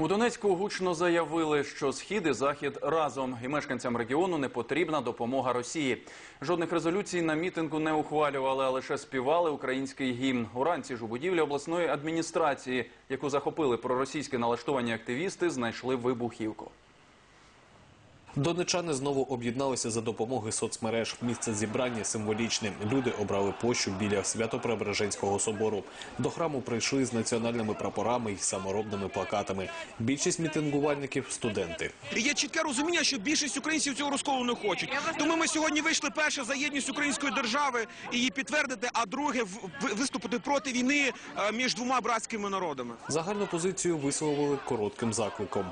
У Донецьку гучно заявили, що схід і захід разом, і мешканцям регіону не потрібна допомога Росії. Жодних резолюцій на мітингу не ухвалювали, а лише співали український гімн. Уранці ж у будівлі обласної адміністрації, яку захопили проросійські налаштовані активісти, знайшли вибухівку. Донечани знову об'єдналися за допомогою соцмереж. Місце зібрання символічне. Люди обрали площу біля Свято-Преображенського собору. До храму прийшли з національними прапорами і саморобними плакатами. Більшість мітингувальників – студенти. Є чітке розуміння, що більшість українців цього розколу не хочуть. Тому ми сьогодні вийшли перше за єдність української держави і її підтвердити, а друге виступити проти війни е, між двома братськими народами. Загальну позицію висловили коротким закликом.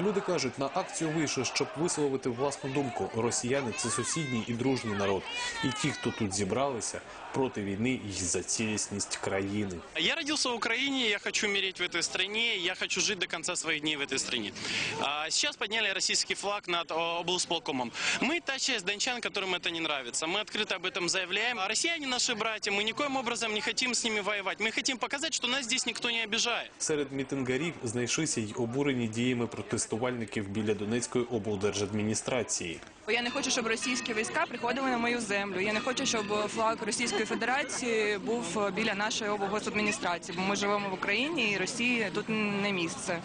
Люди кажуть, на акцію вийшли, щоб висловити власну думку. Росіяни це сусідній і дружній народ. І ті, хто тут зібралися, проти війни і за цілісність країни. Я родился в Украине, я хочу умереть в этой стране, я хочу жить до конца своих дней в этой стране. А сейчас подняли российский флаг над о, облсполкомом. Мы та часть дончан, которым это не нравится. Мы открыто об этом заявляем. А россияне наши братья, мы никоим образом не хотим с ними воевать. Мы хотим показать, что нас здесь никто не обижает. Серед мітингарів знайшлися й обурені діями протестувальників біля Донецької облдержадміністрації. Я не хочу, щоб російські війська приходили на мою землю. Я не хочу, щоб флаг Російської Федерації був біля нашої облгосадміністрації, бо ми живемо в Україні і Росії тут не місце.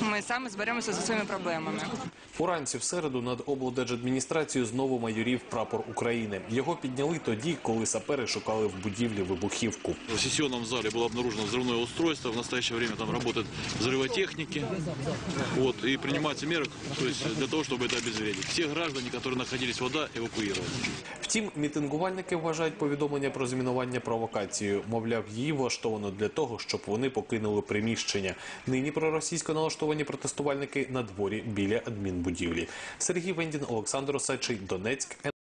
Ми саме зберемося за своїми проблемами. Уранці в середу над облдержадміністрацією знову майорів прапор України. Його підняли тоді, коли сапери шукали в будівлі вибухівку. В сессионном зале было обнаружено взрывное устройство. В настоящее время там работают взрывотехники. Вот, и принимаются меры то есть, для того, чтобы это обезвредить. Все граждане, которые находились вода, эвакуированы. Втім, мітингувальники вважають повідомлення про змінування провокацією. Мовляв, її влаштовано для того, щоб вони покинули приміщення. Нині проросійсько налаштовані протестувальники на дворі біля адмінбудівлі. Сергій Вендін, Олександр Осадчий, Донецьк.